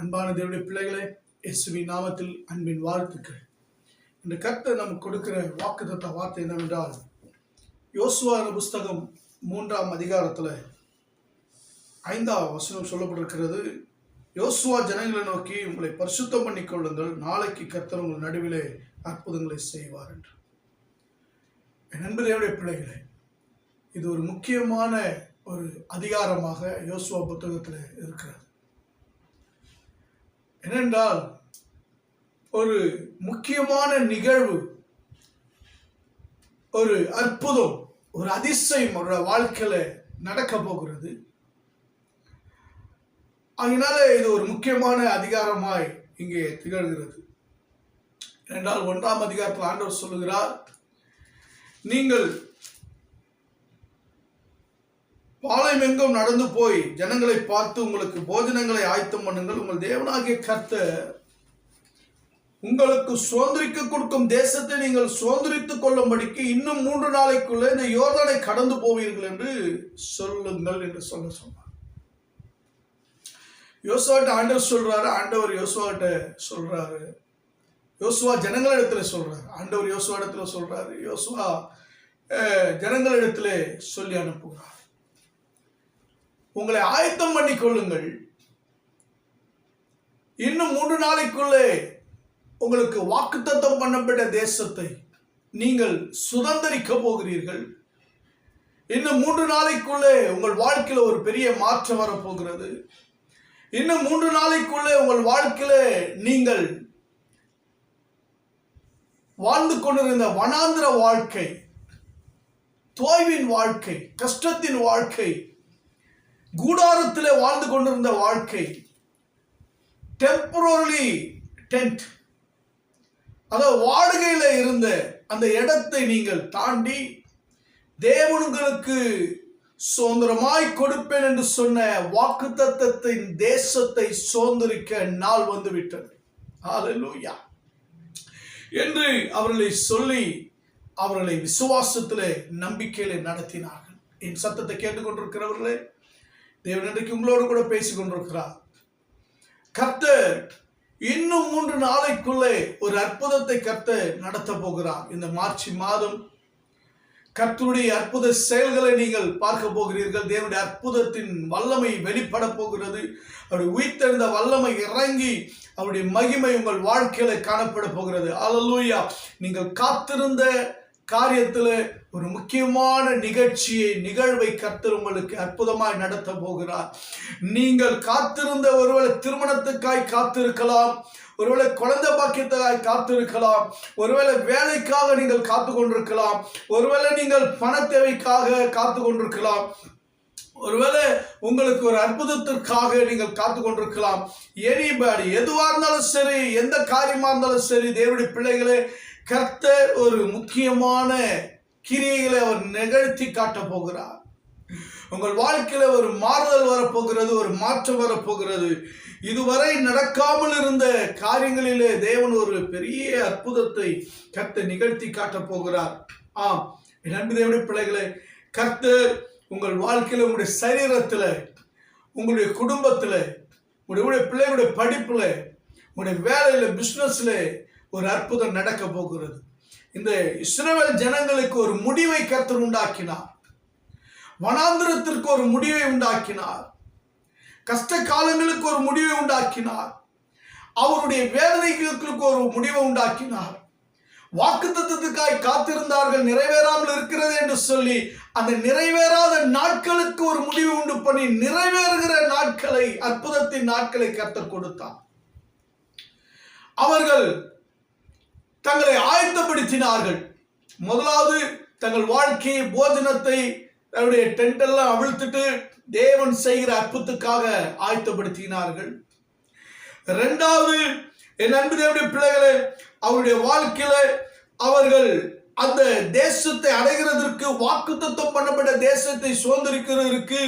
அன்பான தேவடைய பிள்ளைகளே இயேசுவி நாமத்தில் அன்பின் வாழ்த்துக்கள். இந்த கர்த்தர் நமக்கு கொடுக்கிற வாக்குதத்த வார்த்தை என்னவென்றால் யோசுவான புஸ்தகம் மூன்றாம் அதிகாரத்தில் ஐந்தாம் வசனம் சொல்லப்பட்டிருக்கிறது. யோசுவா ஜனங்களை நோக்கி உங்களை பரிசுத்தம் பண்ணி கொள்ளுங்கள். நாளைக்கு கர்த்தர் உங்கள் நடுவிலே அற்புதங்களை செய்வார் என்று. என் அன்பு பிள்ளைகளே இது ஒரு முக்கியமான ஒரு அதிகாரமாக யோசுவா புத்தகத்தில் இருக்கிறது. ஏனென்றால் ஒரு முக்கியமான நிகழ்வு ஒரு அற்புதம் ஒரு அதிசயம் அவரோட வாழ்க்கையில் நடக்க போகிறது. அதனால இது ஒரு முக்கியமான அதிகாரமாய் இங்கே திகழ்கிறது. என்றால் ஒன்றாம் அதிகாரத்தில் ஆண்டவர் சொல்லுகிறார் நீங்கள் பாளையமெங்கும் நடந்து போய் ஜனங்களை பார்த்து உங்களுக்கு போஜனங்களை ஆயத்தம் பண்ணுங்கள். உங்கள் தேவனாகிய கர்த்த உங்களுக்கு சுதந்திரிக்க கொடுக்கும் தேசத்தை நீங்கள் சுதந்திரித்துக் கொள்ளும்படிக்கு இன்னும் மூன்று நாளைக்குள்ளே இந்த யோர்தானை கடந்து போவீர்கள் என்று சொல்லுங்கள் என்று சொல்ல சொன்னார். யோசுவாட்ட ஆண்டவர் சொல்றாரு ஆண்டவர் யோசுவாட்ட சொல்றாரு. யோசுவா ஜனங்களிடத்துல சொல்றாரு ஆண்டவர் யோசுவா இடத்துல சொல்றாரு. யோசுவா ஜனங்கள் ஜனங்களிடத்துல சொல்லி அனுப்புகிறார். உங்களை ஆயத்தம் பண்ணி கொள்ளுங்கள் இன்னும் மூன்று நாளைக்குள்ளே உங்களுக்கு வாக்குத்தத்தம் பண்ணப்பட்ட தேசத்தை நீங்கள் சுதந்திரிக்க போகிறீர்கள். இன்னும் மூன்று நாளைக்குள்ளே உங்கள் வாழ்க்கையில் ஒரு பெரிய மாற்றம் வரப்போகிறது. இன்னும் மூன்று நாளைக்குள்ளே உங்கள் வாழ்க்கையில நீங்கள் வாழ்ந்து கொண்டிருந்த வனாந்திர வாழ்க்கை தோய்வின் வாழ்க்கை கஷ்டத்தின் வாழ்க்கை கூடாரத்திலே வாழ்ந்து கொண்டிருந்த வாழ்க்கை. டெம்பரரி டென்ட் அதாவது வாடகையில் இருந்த அந்த இடத்தை நீங்கள் தாண்டி தேவனுங்களுக்கு சுதந்திரமாய் கொடுப்பேன் என்று சொன்ன வாக்குத்தத்தத்தின் தேசத்தை சுதந்திரிக்க நாள் வந்துவிட்டது. என்று அவர்களை சொல்லி அவர்களை விசுவாசத்திலே நம்பிக்கையிலே நடத்தினார்கள். என் சத்தத்தை கேட்டுக்கொண்டிருக்கிறவர்களே தேவன் இன்றைக்கு உங்களோடு கூட பேசிக் கொண்டிருக்கிறார் கர்த்தர் இன்னும் மூன்று நாளைக்குள்ளே ஒரு அற்புதத்தை கர்த்தர் நடத்த போகிறார். இந்த மார்ச் மாதம் கர்த்தருடைய அற்புத செயல்களை நீங்கள் பார்க்க போகிறீர்கள். தேவனுடைய அற்புதத்தின் வல்லமை வெளிப்பட போகிறது. அவருடைய உயிர்த்தெழுந்த வல்லமை இறங்கி அவருடைய மகிமை உங்கள் வாழ்க்கையில காணப்பட போகிறது. அலலூயா நீங்கள் காத்திருந்த காரியத்தில் ஒரு முக்கியமான நிகழ்ச்சியை நிகழ்வை கர்த்தர் உங்களுக்கு அற்புதமாய் நடத்த போகிறார். நீங்கள் காத்திருந்த ஒருவேளை திருமணத்துக்காய் காத்திருக்கலாம் ஒருவேளை குழந்தை பாக்கியத்துக்காய் காத்திருக்கலாம் ஒருவேளை வேலைக்காக நீங்கள் காத்து கொண்டிருக்கலாம் ஒருவேளை நீங்கள் பண தேவைக்காக காத்து கொண்டிருக்கலாம் ஒருவேளை உங்களுக்கு ஒரு அற்புதத்திற்காக நீங்கள் காத்து கொண்டிருக்கலாம். எனிபடி எதுவாக இருந்தாலும் சரி எந்த காரியமாக இருந்தாலும் சரி தேவனுடைய பிள்ளைகளே கர்த்தர் ஒரு முக்கியமான கிரியைகளை அவர் நிகழ்த்தி காட்ட போகிறார். உங்கள் வாழ்க்கையில ஒரு மாறுதல் வரப்போகிறது ஒரு மாற்றம் வரப்போகிறது. இதுவரை நடக்காமல் இருந்த காரியங்களிலே தேவன் ஒரு பெரிய அற்புதத்தை கர்த்த நிகழ்த்தி காட்டப் போகிறார். ஆம் நன்றி அன்பு தேவனுடைய பிள்ளைகளை கர்த்தர் உங்கள் வாழ்க்கையில உங்களுடைய சரீரத்தில் உங்களுடைய குடும்பத்தில் உங்களுடைய பிள்ளைகளுடைய படிப்பில் உங்களுடைய வேலையில் பிஸ்னஸில் ஒரு அற்புதம் நடக்க போகிறது. இந்த இஸ்ரேல் ஜனங்களுக்கு ஒரு முடிவை கர்த்தர் உண்டாக்கினார். வனாந்திரத்திற்கு ஒரு முடிவை உண்டாக்கினார். கஷ்ட காலங்களுக்கு ஒரு முடிவை உண்டாக்கினார். அவருடைய வேதனைகளுக்கு ஒரு முடிவை உண்டாக்கினார். வாக்குத்தத்தத்துக்காய் காத்திருந்தார்கள் நிறைவேறாமல் இருக்கிறது என்று சொல்லி அந்த நிறைவேறாத நாட்களுக்கு ஒரு முடிவு உண்டு பண்ணி நிறைவேறுகிற நாட்களை அற்புதத்தின் நாட்களை கர்த்தர் கொடுத்தார். அவர்கள் தங்களை ஆயத்தப்படுத்தினார்கள். முதலாவது தங்கள் வாழ்க்கையை போஜனத்தை தன்னுடைய டென்டெல்லாம் அவிழ்த்துட்டு தேவன் செய்கிற அற்புதத்துக்காக ஆயத்தப்படுத்தினார்கள். ரெண்டாவது என் அன்பு தேவனுடைய பிள்ளைகளை அவருடைய வாழ்க்கையில அவர்கள் அந்த தேசத்தை அடைகிறதற்கு வாக்குத்தத்தம் பண்ணப்பட்ட தேசத்தை சுதந்திரிக்கிறதற்கு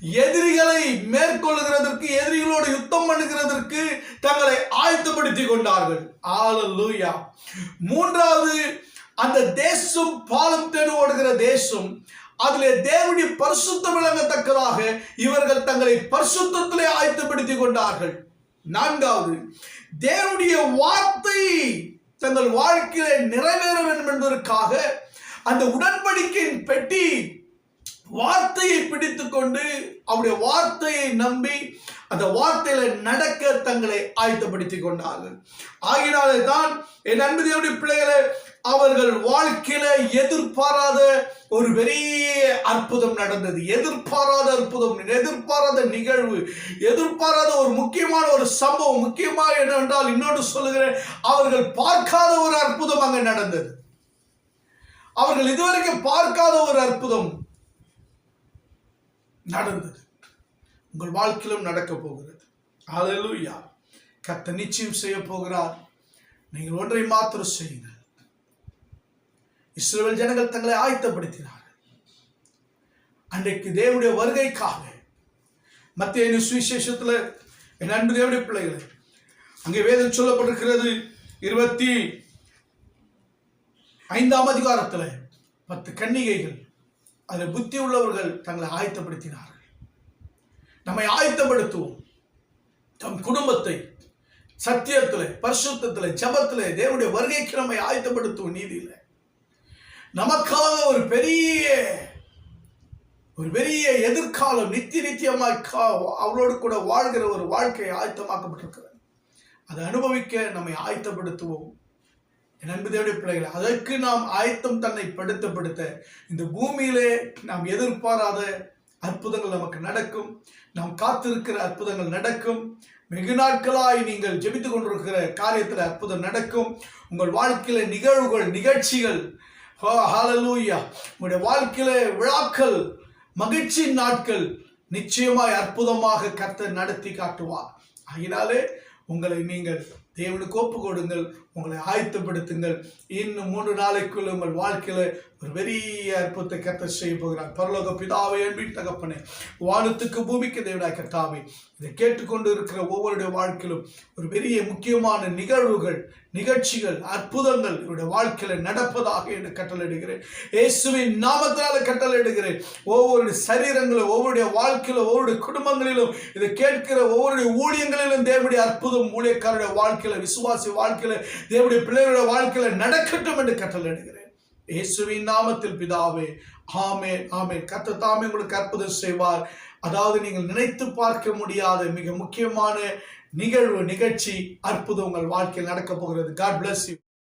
எதிரிகளை மேற்கொள்ளுகிறதற்கு எதிரிகளோடு யுத்தம் பண்ணுகிறதற்கு தங்களை ஆயத்தப்படுத்தி கொண்டார்கள். ஆலலூயா மூன்றாவது அந்த தேசம் பாலம் தேடு ஓடுகிற தேசம் அதிலே தேவடி பரிசுத்தம் விளங்கத்தக்கதாக இவர்கள் தங்களை பரிசுத்திலே ஆயத்தப்படுத்திக் கொண்டார்கள். நான்காவது தேவனுடைய வார்த்தை தங்கள் வாழ்க்கையில நிறைவேற வேண்டும் என்பதற்காக அந்த உடன்படிக்கையின் பெட்டி வார்த்தையை பிடித்துக்கொண்டு அவருடைய வார்த்தையை நம்பி அந்த வார்த்தையில நடக்க தங்களை ஆயத்தப்படுத்திக் கொண்டார்கள். ஆகினாலே தான் என் அன்பு தேவடி பிள்ளைகளை அவர்கள் வாழ்க்கையில எதிர்பாராத ஒரு பெரிய அற்புதம் நடந்தது. எதிர்பாராத அற்புதம் எதிர்பாராத நிகழ்வு எதிர்பாராத ஒரு முக்கியமான ஒரு சம்பவம் முக்கியமாக என்னவென்றால் இன்னொன்று சொல்லுகிறேன் அவர்கள் பார்க்காத ஒரு அற்புதம் அங்கே நடந்தது. அவர்கள் இதுவரைக்கும் பார்க்காத ஒரு அற்புதம். நடந்தது. உங்கள் வாழ்க்கையிலும் நடக்க போகிறது. ஹalleluya கத்த நிச்சயம் செய்ய போகிறார். நீங்கள் ஒன்றை மாத்திரம் செய்யுங்கள். இஸ்ரேல் ஜனங்கள் தங்களை ஆயத்தப்படுத்தினார்கள். அன்றைக்கு தேவனுடைய வருகைக்காக. மத்திய சுவிசேஷத்துல என் அன்பு தேவனுடைய பிள்ளைகளை அங்கே வேதம் சொல்லப்பட்டிருக்கிறது இருபத்தி ஐந்தாம் அதிகாரத்துல பத்து கன்னிகைகள் அதில் புத்தி உள்ளவர்கள் தங்களை ஆயத்தப்படுத்தினார்கள். நம்மை ஆயத்தப்படுத்துவோம். தம் குடும்பத்தை சத்தியத்தில் பரிசுத்தத்தில் ஜபத்தில் தேவனுடைய வருகைக்கு நம்மை ஆயத்தப்படுத்துவோம் நீதியில். நமக்காக ஒரு பெரிய ஒரு பெரிய எதிர்காலம் நித்திய நித்தியமாய் கா- அவளோடு கூட வாழ்கிற ஒரு வாழ்க்கையை ஆயத்தமாக்கப்பட்டிருக்கிறது. அதை அனுபவிக்க நம்மை ஆயத்தப்படுத்துவோம். என் அன்பு தேவனுடைய அதற்கு நாம் ஆயத்தம் தன்னை படுத்தப்படுத்த இந்த பூமியிலே நாம் எதிர்பாராத அற்புதங்கள் நமக்கு நடக்கும். நாம் காத்திருக்கிற அற்புதங்கள் நடக்கும். வெகு நாட்களாய் நீங்கள் ஜெபித்து கொண்டிருக்கிற காரியத்தில் அற்புதம் நடக்கும். உங்கள் வாழ்க்கையில நிகழ்வுகள் நிகழ்ச்சிகள் ஹோ, ஹalleluya. உங்களுடைய வாழ்க்கையில விழாக்கள் மகிழ்ச்சி நாட்கள் நிச்சயமாய் அற்புதமாக கர்த்தர் நடத்தி காட்டுவார். ஆகினாலே உங்களை நீங்கள் தேவனுக்கு ஒப்பு கொடுங்கள் உங்களை ஆயத்தப்படுத்துங்கள். இன்னும் மூன்று நாளைக்குள்ள உங்கள் வாழ்க்கையில ஒரு பெரிய அற்புதத்தை கத்த செய்ய போகிறார். பரலோக பிதாவை அன்பின் தகப்பனே வானத்துக்கு பூமிக்கு தேவடா கர்த்தாவே இதை கேட்டுக்கொண்டு இருக்கிற ஒவ்வொருடைய வாழ்க்கையிலும் ஒரு பெரிய முக்கியமான நிகழ்வுகள் நிகழ்ச்சிகள் அற்புதங்கள் இவருடைய வாழ்க்கையில நடப்பதாக என்று கட்டளையிடுகிறேன். இயேசுவின் நாமத்தினால கட்டளையிடுகிறேன். ஒவ்வொரு சரீரங்களும் ஒவ்வொருடைய வாழ்க்கையில ஒவ்வொரு குடும்பங்களிலும் இதை கேட்கிற ஒவ்வொரு ஊழியங்களிலும் தேவனுடைய அற்புதம் ஊழியக்காரருடைய வாழ்க்கையில விசுவாசி வாழ்க்கையில தேவனுடைய பிள்ளைகளுடைய வாழ்க்கையில நடக்கட்டும் என்று கட்டளையிடுகிறேன். இயேசுவின் நாமத்தில் பிதாவே ஆமே ஆமே கத்த தாமே உங்களுக்கு அற்புதம் செய்வார். அதாவது நீங்கள் நினைத்து பார்க்க முடியாத மிக முக்கியமான நிகழ்வு நிகழ்ச்சி அற்புதம் உங்கள் வாழ்க்கையில் நடக்க போகிறது. God bless you